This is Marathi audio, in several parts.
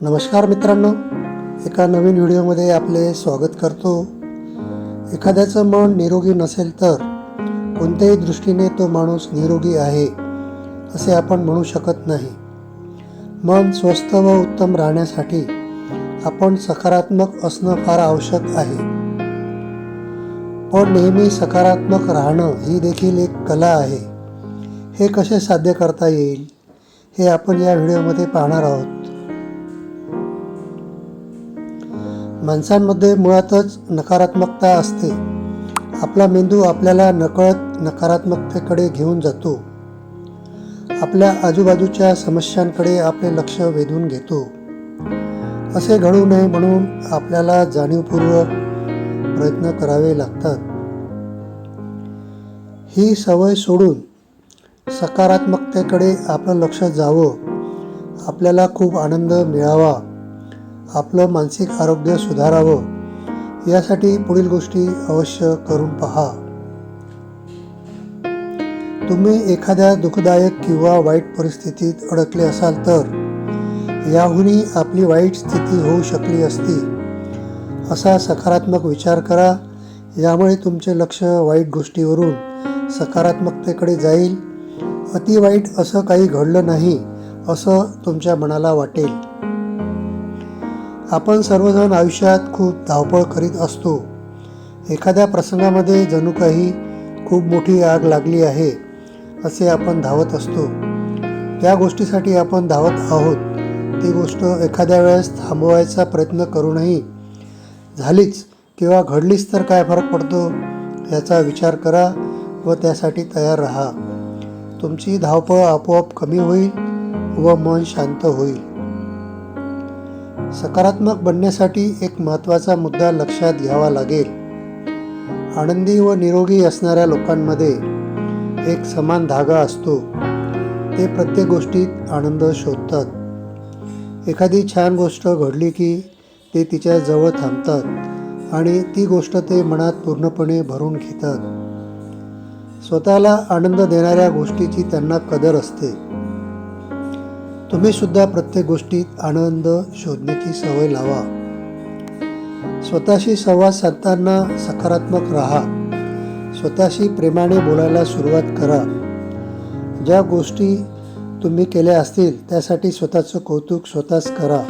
नमस्कार मित्रांनो एका नवीन व्हिडिओमध्ये आपले स्वागत करतो. एखाद्याचं मन निरोगी नसेल तर कोणत्याही दृष्टीने तो माणूस निरोगी आहे असे आपण म्हणू शकत नाही. मन स्वस्थ व उत्तम राहण्यासाठी आपण सकारात्मक असणं फार आवश्यक आहे. पण नेहमी सकारात्मक राहणं ही देखील एक कला आहे. हे कसे साध्य करता येईल हे आपण या व्हिडिओमध्ये पाहणार आहोत. माणसांमध्ये मुळातच नकारात्मकता असते. आपला मेंदू आपल्याला नकळत नकारात्मकतेकडे घेऊन जातो. आपल्या आजूबाजूच्या समस्यांकडे आपले लक्ष वेधून घेतो. असे घडू नये म्हणून आपल्याला जाणीवपूर्वक प्रयत्न करावे लागतात. ही सवय सोडून सकारात्मकतेकडे आपलं लक्ष जावं आपल्याला खूप आनंद मिळावा. आपलं मानसिक आरोग्य सुधारावं यासाठी पुढील गोष्टी अवश्य करून पहा. तुम्ही एखाद्या दुःखदायक किंवा वाईट परिस्थितीत अडकले असाल तर याहूनही आपली वाईट स्थिती होऊ शकली असती. असा सकारात्मक विचार करा यामुळे तुमचे लक्ष वाईट गोष्टीवरून सकारात्मकतेकडे जाईल. अति वाईट असं काही घडलं नाही असं तुमच्या मनाला वाटेल. आपण सर्वजण आयुष्यात खूप धावपळ करीत असतो. एखाद्या प्रसंगामध्ये जणू काही खूप मोठी आग लागली आहे असे आपण धावत असतो. त्या गोष्टीसाठी आपण धावत आहोत. ती गोष्ट एखाद्या वेळेस थांबवायचा प्रयत्न करूनही. झालीच किंवा घडलीच तर काय फरक पडतो याचा विचार करा व त्यासाठी तयार राहा. तुमची धावपळ आपोआप कमी होईल व मन शांत होईल. सकारात्मक बनण्यासाठी एक महत्त्वाचा मुद्दा लक्षात घ्यावा लागेल. आनंदी व निरोगी असणाऱ्या लोकांमध्ये एक समान धागा असतो. ते प्रत्येक गोष्टीत आनंद शोधतात. एखादी छान गोष्ट घडली की ते तिच्या जवळ थांबतात आणि ती गोष्ट ते मनात पूर्णपणे भरून घेतात. स्वतःला आनंद देणाऱ्या गोष्टीची त्यांना कदर असते. तुम्ही सुद्धा प्रत्येक गोष्टीत आनंद शोधण्याची सवय लावा. स्वतःशी संवाद साधताना सकारात्मक राहा. स्वतःशी प्रेमाने बोलायला सुरुवात करा. ज्या गोष्टी तुम्ही केल्या असतील त्यासाठी स्वतःचं कौतुक स्वतःच करा.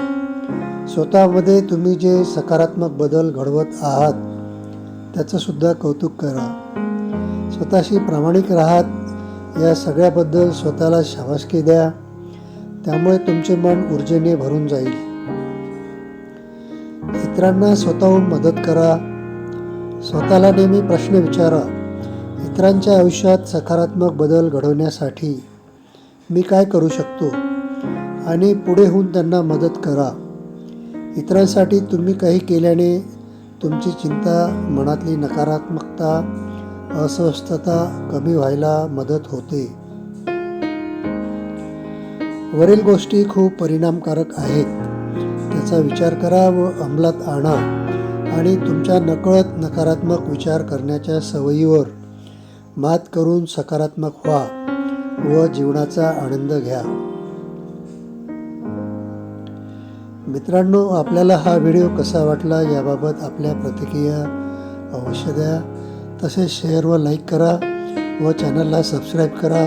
स्वतःमध्ये तुम्ही जे सकारात्मक बदल घडवत आहात त्याचंसुद्धा कौतुक करा. स्वतःशी प्रामाणिक राहात या सगळ्याबद्दल स्वतःला शाबासकी द्या. त्यामुळे तुमचे मन ऊर्जेने भरून जाईल. इतरांना स्वतःहून मदत करा. स्वतःला नेहमी प्रश्न विचारा. इतरांच्या आयुष्यात सकारात्मक बदल घडवण्यासाठी मी काय करू शकतो? आणि पुढे होऊन त्यांना मदत करा. इतरांसाठी तुम्ही काही केल्याने तुमची चिंता मनातली नकारात्मकता अस्वस्थता कमी व्हायला मदत होते. वरील गोष्टी खूप परिणामकारक आहेत. त्याचा विचार करा व अंमलात आणा आणि तुमच्या नकळत नकारात्मक विचार करण्याच्या सवयीवर मात करून सकारात्मक व्हा व जीवनाचा आनंद घ्या. मित्रांनो आपल्याला हा व्हिडिओ कसा वाटला याबाबत आपल्या प्रतिक्रिया अवश्य द्या. तसेच शेअर व लाईक करा व चॅनलला सबस्क्राईब करा.